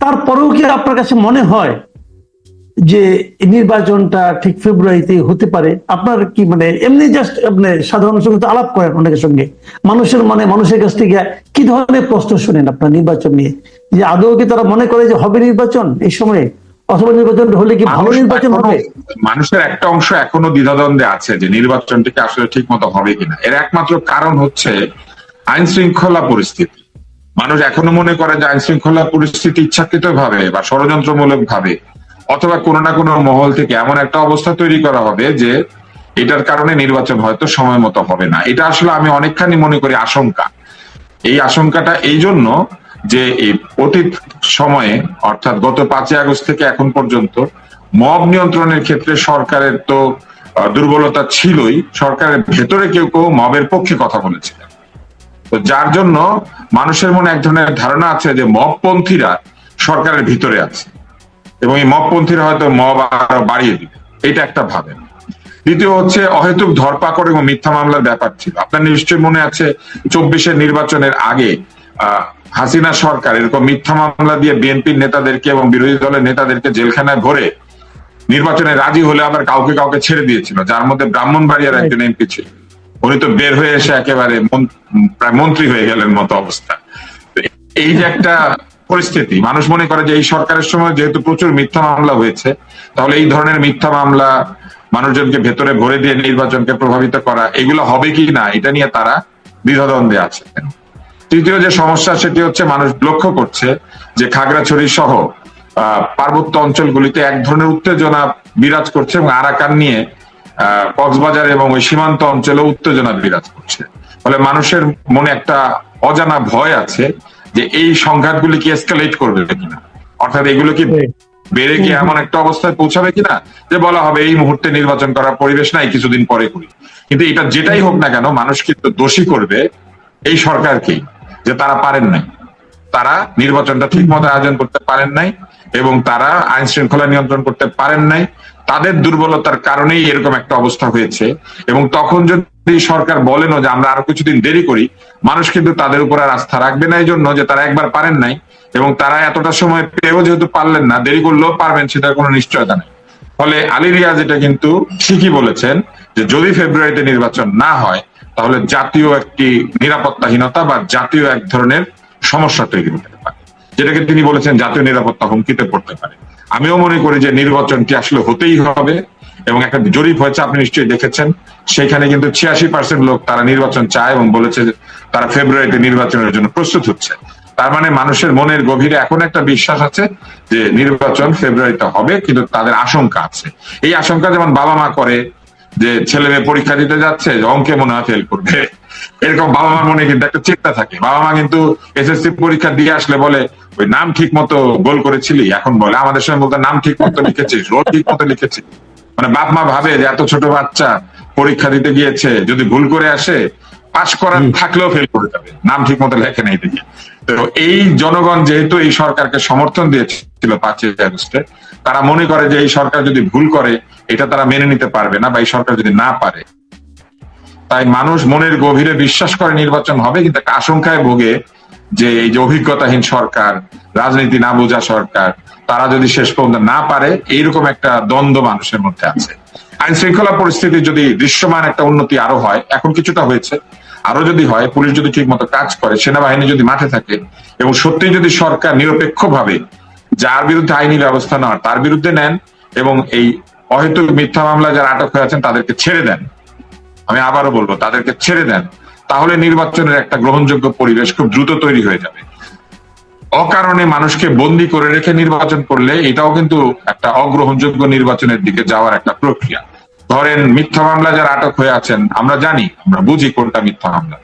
তারপরেও কি আপনার কাছে মনে হয় যে নির্বাচনটা ঠিক ফেব্রুয়ারিতে হতে পারে? আপনার কি মানে এমনি জাস্ট আপনি সাধারণ সঙ্গে তো আলাপ করেন অনেকের সঙ্গে। মানুষের মানে মানুষের কাছ থেকে কি ধরনের প্রশ্ন শুনেন আপনার নির্বাচন নিয়ে? যে আদৌ কি তারা মনে করে যে হবে নির্বাচন এই সময়ে? অথবা নির্বাচন হলে কি ভালো নির্বাচন হবে? মানুষের একটা অংশ এখনও দ্বিধাদ্বন্দ্বে আছে যে নির্বাচনটিকে আসলে ঠিক মতো হবে কিনা। এর একমাত্র কারণ হচ্ছে আইন শৃঙ্খলা পরিস্থিতি। মানুষ এখনও মনে করে যে আইন শৃঙ্খলা পরিস্থিতি ইচ্ছাকৃত ভাবে বা ষড়যন্ত্রমূলক ভাবে অথবা কোনো না কোনো মহল থেকে এমন একটা অবস্থা তৈরি করা হবে যে এটার কারণে নির্বাচন হয়তো সময় মতো হবে না। এটা আসলে আমি অনেকখানি মনে করি আশঙ্কা। এই আশঙ্কাটা এই জন্য যে এই অতীত সময়ে, অর্থাৎ গত পাঁচই আগস্ট থেকে এখন পর্যন্ত, মব নিয়ন্ত্রণের ক্ষেত্রে সরকারের তো দুর্বলতা ছিলই। সরকারের ভেতরে কেউ কেউ মবের পক্ষে কথা বলেছিলেন। তো যার জন্য মানুষের মনে এক ধরনের ধারণা আছে যে মবপন্থীরা সরকারের ভিতরে আছে। এবং এই মবপন্থীরা হয়তো মব আরও বাড়িয়ে দিবে। এটা একটা ভাবেন। দ্বিতীয় হচ্ছে অহেতুক ধরপাকড় এবং মিথ্যা মামলার ব্যাপার ছিল। আপনার নিশ্চয়ই মনে আছে চব্বিশের নির্বাচনের আগে আহ, হাসিনা সরকার এরকম মিথ্যা মামলা দিয়ে বিএনপির নেতাদেরকে এবং বিরোধী দলের নেতাদেরকে জেলখানায় ভরে নির্বাচনে রাজি হলে আবার কাউকে কাউকে ছেড়ে দিয়েছিল যার মধ্যে ব্রাহ্মণবাড়িয়ার একজন এমপি ছিল। উনি তো বের হয়ে এসে একেবারে প্রায় মন্ত্রী হয়ে গেলেন মতো অবস্থা। এই যে একটা পরিস্থিতি, মানুষ মনে করে যে এই সরকারের সময় যেহেতু প্রচুর মিথ্যা মামলা হয়েছে, তাহলে এই ধরনের মিথ্যা মামলা মানুষজনকে ভেতরে ভরে দিয়ে নির্বাচনকে প্রভাবিত করা, এগুলো হবে কি না, এটা নিয়ে তারা দ্বিধাদ্বন্দ্বে আছে। তৃতীয় যে সমস্যা সেটি হচ্ছে মানুষ লক্ষ্য করছে যে খাগড়াছড়ি সহ পার্বত্য অঞ্চলগুলিতে এক ধরনের উত্তেজনা বিরাজ করছে এবং আরাকান নিয়ে কক্সবাজার এবং ওই সীমান্ত অঞ্চলে উত্তেজনা বিরাজ করছে। ফলে মানুষের মনে একটা অজানা ভয় আছে যে এই সংঘাতগুলি কি এসকালেট করবে কিনা? অর্থাৎ এগুলো কি বেড়ে গিয়ে এমন একটা অবস্থায় পৌঁছাবে কিনা? যে বলা হবে এই মুহূর্তে নির্বাচন করার পরিবেশ নাই কিছুদিন পরে করি। কিন্তু এটা যেটাই হোক না কেন মানুষ কিন্তু দোষী করবে এই সরকারকেই যে তারা পারেন নাই। তারা নির্বাচনটা ঠিক মতো আয়োজন করতে পারেন নাই এবং তারা আইন শৃঙ্খলা নিয়ন্ত্রণ করতে পারেন নাই। তাদের দুর্বলতার কারণেই এরকম একটা অবস্থা হয়েছে। এবং তখন যদি সরকার বলেনও যে আমরা আরও কিছুদিন দেরি করি, মানুষ কিন্তু তাদের উপর আর আস্থা রাখবে না এই জন্য যে তারা একবার পারেন নাই। এবং তারা এতটা সময় পেয়েও যেহেতু পারলেন না, দেরি করলেও পারবেন সেটার কোনো নিশ্চয়তা নেই। ফলে আলী রিয়াজ এটা কিন্তু ঠিকই বলেছেন যে যদি ফেব্রুয়ারিতে নির্বাচন না হয়, তাহলে জাতীয় একটি নিরাপত্তাহীনতা বা জাতীয় এক ধরনের সমস্যা তৈরি হতে পারে। যেটাকে তিনি বলেছেন জাতীয় নিরাপত্তা হুমকিতে পড়তে পারে। আমিও মনে করি যে নির্বাচনটি আসলে হতেই হবে এবং একটা জরিপ হয়েছে, আপনি নিশ্চয়ই দেখেছেন। সেখানে কিন্তু ছিয়াশি পার্সেন্ট লোক তারা নির্বাচন চায় এবং বলেছে তারা ফেব্রুয়ারিতে নির্বাচনের জন্য প্রস্তুত হচ্ছে। তার মানে মানুষের মনের গভীরে এখন একটা বিশ্বাস আছে যে নির্বাচন ফেব্রুয়ারিতে হবে, কিন্তু তাদের আশঙ্কা আছে। এই আশঙ্কা যেমন বাবা মা করে যে ছেলে মেয়ে পরীক্ষা দিতে যাচ্ছে, যে অঙ্কে মনে হয় ফেল করবে। এরকম বাবা মার মনে কিন্তু একটা চিন্তা থাকে। বাবা মা কিন্তু এসএসসি পরীক্ষা দিয়ে আসলে বলে ওই নাম ঠিক মতো গোল করেছিলি এখন বলে। আমাদের সময় বলতে নাম ঠিক মতো লিখেছিস রোল ঠিক মতো লিখেছিস। মানে বাপ মা ভাবে যে এত ছোট বাচ্চা পরীক্ষা দিতে গিয়েছে যদি ভুল করে আসে পাশ করার থাকলেও ফেল করে যাবে। নাম ঠিক মতো লেখে নেই দেখে তো এই জনগণ যেহেতু এই সরকারকে সমর্থন দিয়েছিল পাঁচই আগস্টে তারা মনে করে যে এই সরকার যদি ভুল করে এটা তারা মেনে নিতে পারবে না বা এই সরকার যদি না পারে। তাই মানুষ মনের গভীরে বিশ্বাস করে নির্বাচন হবে কিন্তু আশঙ্কায় ভোগে যে এই যে অভিজ্ঞতাহীন সরকার, রাজনীতি না বোঝা সরকার, তারা যদি শেষ পর্যন্ত না পারে, এইরকম একটা দ্বন্দ্ব মানুষের মধ্যে আছে। আইন শৃঙ্খলা পরিস্থিতি যদি দৃশ্যমান একটা উন্নতি আরও হয়, এখন কিছুটা হয়েছে, আরও যদি হয়, পুলিশ যদি ঠিক মতো কাজ করে, সেনাবাহিনী যদি মাঠে থাকে, এবং সত্যি যদি সরকার নিরপেক্ষভাবে যার বিরুদ্ধে আইনি ব্যবস্থা নেওয়ার, তার বিরুদ্ধে নেন, এবং এই অহেতুক মিথ্যা মামলা যারা আটক হয়ে আছেন, তাদেরকে ছেড়ে দেন। আমি আবারও বলব, তাদেরকে ছেড়ে দেন। তাহলে নির্বাচনের একটা গ্রহণযোগ্য পরিবেশ খুব দ্রুত তৈরি হয়ে যাবে। অকারণে মানুষকে বন্দি করে রেখে নির্বাচন করলে এটাও কিন্তু একটা অগ্রহণযোগ্য নির্বাচনের দিকে যাওয়ার একটা প্রক্রিয়া। ধরেন, মিথ্যা মামলা যারা আটক হয়ে আছেন, আমরা জানি, আমরা বুঝি কোনটা মিথ্যা মামলা।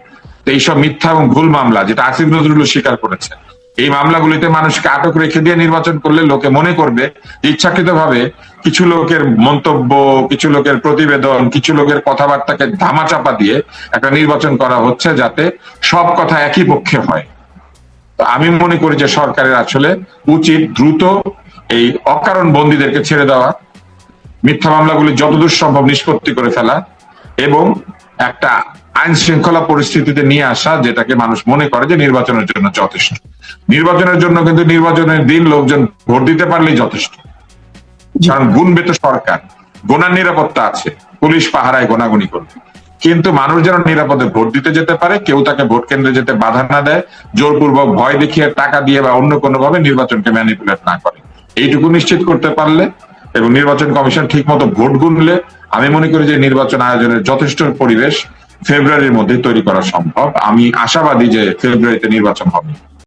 এইসব মিথ্যা এবং ভুল মামলা, যেটা আসিফ নজরুল স্বীকার করেছেন এই মামলাগুলিতে মানুষকে আটক রেখে দিয়ে নির্বাচন করলে লোকে মনে করবে ইচ্ছাকৃত ভাবে কিছু লোকের মন্তব্য, কিছু লোকের প্রতিবেদন, কিছু লোকের কথাবার্তাকে ধামাচাপা দিয়ে একটা নির্বাচন করা হচ্ছে যাতে সব কথা একই পক্ষে হয়। তো আমি মনে করি যে সরকারের আসলে উচিত দ্রুত এই অকারণ বন্দীদেরকে ছেড়ে দেওয়া, মিথ্যা মামলাগুলি যতদূর সম্ভব নিষ্পত্তি করে ফেলা এবং একটা আইন শৃঙ্খলা পরিস্থিতিতে নিয়ে আসা যেটাকে মানুষ মনে করে যে নির্বাচনের জন্য যথেষ্ট। নির্বাচনের জন্য কিন্তু নির্বাচনের দিন লোকজন ভোট দিতে পারলেই যথেষ্ট। কারণ গুনবে তো সরকার। গোনার নিরাপত্তা আছে। পুলিশ পাহারায় গোনাগুনি করবে। কিন্তু মানুষ যেন নিরাপদে ভোট দিতে যেতে পারে কেউ তাকে ভোট কেন্দ্রে যেতে বাধা না দেয় জোরপূর্বক ভয় দেখিয়ে টাকা দিয়ে বা অন্য কোনো ভাবে নির্বাচনকে ম্যানিপুলেট না করে। এইটুকু নিশ্চিত করতে পারলে এবং নির্বাচন কমিশন ঠিক মতো ভোট গুনলে আমি মনে করি যে নির্বাচন আয়োজনের যথেষ্ট পরিবেশ ফেব্রুয়ারির মধ্যে তৈরি করা সম্ভব। আমি আশাবাদী যে ফেব্রুয়ারিতে নির্বাচন হবে।